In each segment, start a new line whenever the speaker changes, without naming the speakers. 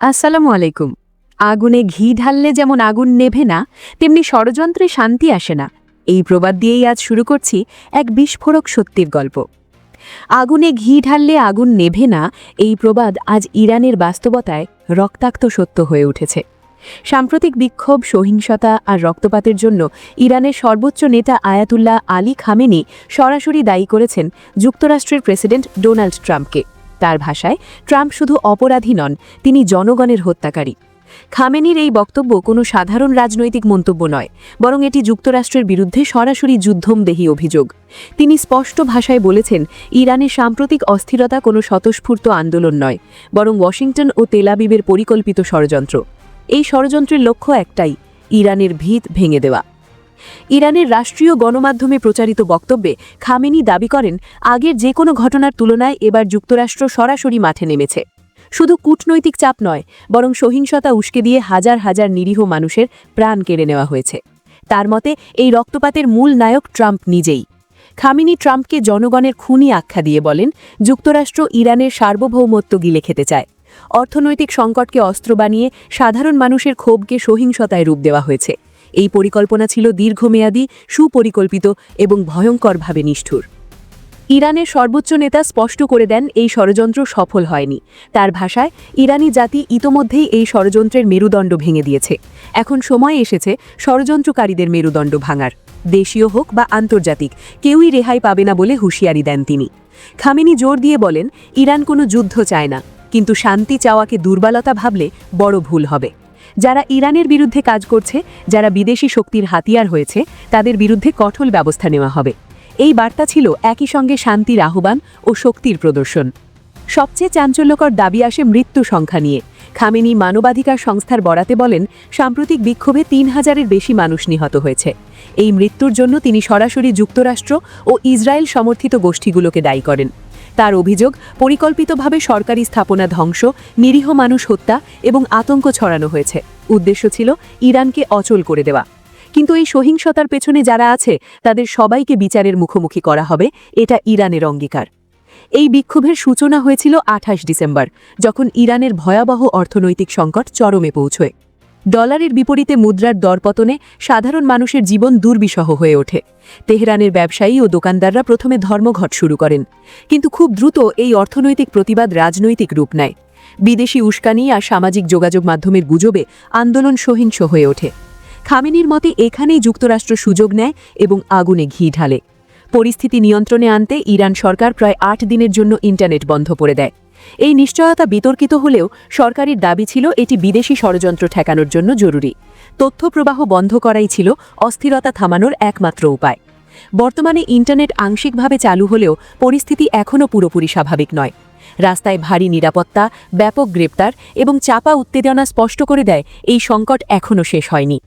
আসসালামু আলাইকুম। আগুনে ঘি ঢাললে যেমন আগুন নেভে না, তেমনি ষড়যন্ত্রে শান্তি আসে না। এই প্রবাদ দিয়েই আজ শুরু করছি এক বিস্ফোরক সত্যির গল্প। আগুনে ঘি ঢাললে আগুন নেভে না, এই প্রবাদ আজ ইরানের বাস্তবতায় রক্তাক্ত সত্য হয়ে উঠেছে। সাম্প্রতিক বিক্ষোভ, সহিংসতা আর রক্তপাতের জন্য ইরানের সর্বোচ্চ নেতা আয়াতুল্লাহ আলী খামেনি সরাসরি দায়ী করেছেন যুক্তরাষ্ট্রের প্রেসিডেন্ট ডোনাল্ড ট্রাম্পকে। তার ভাষায়, ট্রাম্প শুধু অপরাধী নন, তিনি জনগণের হত্যাকারী। খামেনির এই বক্তব্য কোনো সাধারণ রাজনৈতিক মন্তব্য নয়, বরং এটি যুক্তরাষ্ট্রের বিরুদ্ধে সরাসরি যুদ্ধমদেহী অভিযোগ। তিনি স্পষ্ট ভাষায় বলেছেন ইরানের সাম্প্রতিক অস্থিরতা কোনো স্বতঃস্ফূর্ত আন্দোলন নয়, বরং ওয়াশিংটন ও তেলাবিবের পরিকল্পিত ষড়যন্ত্র। এই ষড়যন্ত্রের লক্ষ্য একটাই, ইরানের ভিত ভেঙে দেওয়া। ইরানের রাষ্ট্রীয় গণমাধ্যমে প্রচারিত বক্তব্যে খামেনি দাবি করেন, আগের যে কোনো ঘটনার তুলনায় এবার যুক্তরাষ্ট্র সরাসরি মাঠে নেমেছে। শুধু কূটনৈতিক চাপ নয়, বরং সহিংসতা উস্কে দিয়ে হাজার হাজার নিরীহ মানুষের প্রাণ কেড়ে নেওয়া হয়েছে। তার মতে, এই রক্তপাতের মূল নায়ক ট্রাম্প নিজেই। খামিনি ট্রাম্পকে জনগণের খুনি আখ্যা দিয়ে বলেন, যুক্তরাষ্ট্র ইরানের সার্বভৌমত্ব গিলে খেতে চায়। অর্থনৈতিক সংকটকে অস্ত্র বানিয়ে সাধারণ মানুষের ক্ষোভকে সহিংসতায় রূপ দেওয়া হয়েছে। এই পরিকল্পনা ছিল দীর্ঘমেয়াদী, সুপরিকল্পিত এবং ভয়ঙ্করভাবে নিষ্ঠুর। ইরানের সর্বোচ্চ নেতা স্পষ্ট করে দেন এই ষড়যন্ত্র সফল হয়নি। তার ভাষায়, ইরানি জাতি ইতোমধ্যেই এই ষড়যন্ত্রের মেরুদণ্ড ভেঙে দিয়েছে। এখন সময় এসেছে ষড়যন্ত্রকারীদের মেরুদণ্ড ভাঙার। দেশীয় হোক বা আন্তর্জাতিক, কেউই রেহাই পাবে না বলে হুঁশিয়ারি দেন তিনি। খামেনি জোর দিয়ে বলেন, ইরান কোনো যুদ্ধ চায় না, কিন্তু শান্তি চাওয়াকে দুর্বলতা ভাবলে বড় ভুল হবে। যারা ইরানের বিরুদ্ধে কাজ করছে, যারা বিদেশি শক্তির হাতিয়ার হয়েছে, তাদের বিরুদ্ধে কঠোর ব্যবস্থা নেওয়া হবে। এই বার্তা ছিল একই সঙ্গে শান্তির আহ্বান ও শক্তির প্রদর্শন। সবচেয়ে চাঞ্চল্যকর দাবি আসে মৃত্যু সংখ্যা নিয়ে। খামেনি মানবাধিকার সংস্থার বরাতে বলেন, সাম্প্রতিক বিক্ষোভে তিন হাজারের বেশি মানুষ নিহত হয়েছে। এই মৃত্যুর জন্য তিনি সরাসরি যুক্তরাষ্ট্র ও ইসরায়েল সমর্থিত গোষ্ঠীগুলোকে দায়ী করেন। তার অভিযোগ, পরিকল্পিতভাবে সরকারি স্থাপনা ধ্বংস, নিরীহ মানুষ হত্যা এবং আতঙ্ক ছড়ানো হয়েছে। উদ্দেশ্য ছিল ইরানকে অচল করে দেওয়া। কিন্তু এই সহিংসতার পেছনে যারা আছে, তাদের সবাইকে বিচারের মুখোমুখি করা হবে, এটা ইরানের অঙ্গীকার। এই বিক্ষোভের সূচনা হয়েছিল আঠাশ ডিসেম্বর, যখন ইরানের ভয়াবহ অর্থনৈতিক সংকট চরমে পৌঁছয়। ডলারের বিপরীতে মুদ্রার দরপতনে সাধারণ মানুষের জীবন দুর্বিষহ হয়ে ওঠে। তেহরানের ব্যবসায়ী ও দোকানদাররা প্রথমে ধর্মঘট শুরু করেন। কিন্তু খুব দ্রুত এই অর্থনৈতিক প্রতিবাদ রাজনৈতিক রূপ নেয়। বিদেশি উস্কানি আর সামাজিক যোগাযোগ মাধ্যমের গুজবে আন্দোলন সহিংস হয়ে ওঠে। খামেনির মতে এখানেই যুক্তরাষ্ট্র সুযোগ নেয় এবং আগুনে ঘি ঢালে। পরিস্থিতি নিয়ন্ত্রণে আনতে ইরান সরকার প্রায় আট দিনের জন্য ইন্টারনেট বন্ধ করে দেয়। এই নিশ্চয়তা বিতর্কিত হলেও সরকারের দাবি ছিল এটি বিদেশি ষড়যন্ত্র ঠেকানোর জন্য জরুরি। তথ্য প্রবাহ বন্ধ করাই ছিল অস্থিরতা থামানোর একমাত্র উপায়। বর্তমানে ইন্টারনেট আংশিকভাবে চালু হলেও পরিস্থিতি এখনও পুরোপুরি স্বাভাবিক নয়। রাস্তায় ভারী নিরাপত্তা, ব্যাপক গ্রেপ্তার এবং চাপা উত্তেজনা স্পষ্ট করে দেয় এই সংকট এখনও শেষ হয়নি।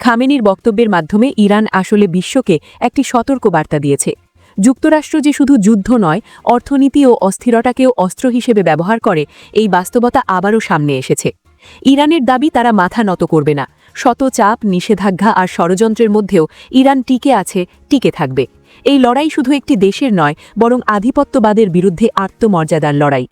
খামেনির বক্তব্যের মাধ্যমে ইরান আসলে বিশ্বকে একটি সতর্ক বার্তা দিয়েছে। যুক্তরাষ্ট্র যে শুধু যুদ্ধ নয়, অর্থনীতি ও অস্থিরতাকেও অস্ত্র হিসেবে ব্যবহার করে, এই বাস্তবতা আবারও সামনে এসেছে। ইরানের দাবি তারা মাথা নত করবে না। শত চাপ, নিষেধাজ্ঞা আর ষড়যন্ত্রের মধ্যেও ইরান টিকে আছে, টিকে থাকবে। এই লড়াই শুধু একটি দেশের নয়, বরং আধিপত্যবাদের বিরুদ্ধে আত্মমর্যাদার লড়াই।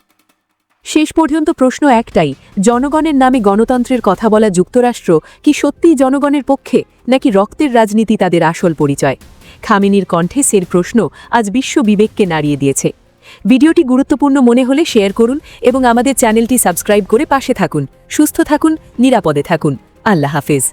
শেষ পর্যন্ত প্রশ্ন একটাই, জনগণের নামে গণতন্ত্রের কথা বলা যুক্তরাষ্ট্র কি সত্যিই জনগণের পক্ষে, নাকি রক্তের রাজনীতি তাদের আসল পরিচয়? খামিনির কণ্ঠে সের প্রশ্ন আজ বিশ্ব বিবেককে নাড়িয়ে দিয়েছে। ভিডিওটি গুরুত্বপূর্ণ মনে হলে শেয়ার করুন এবং আমাদের চ্যানেলটি সাবস্ক্রাইব করে পাশে থাকুন। সুস্থ থাকুন, নিরাপদে থাকুন। আল্লাহ হাফেজ।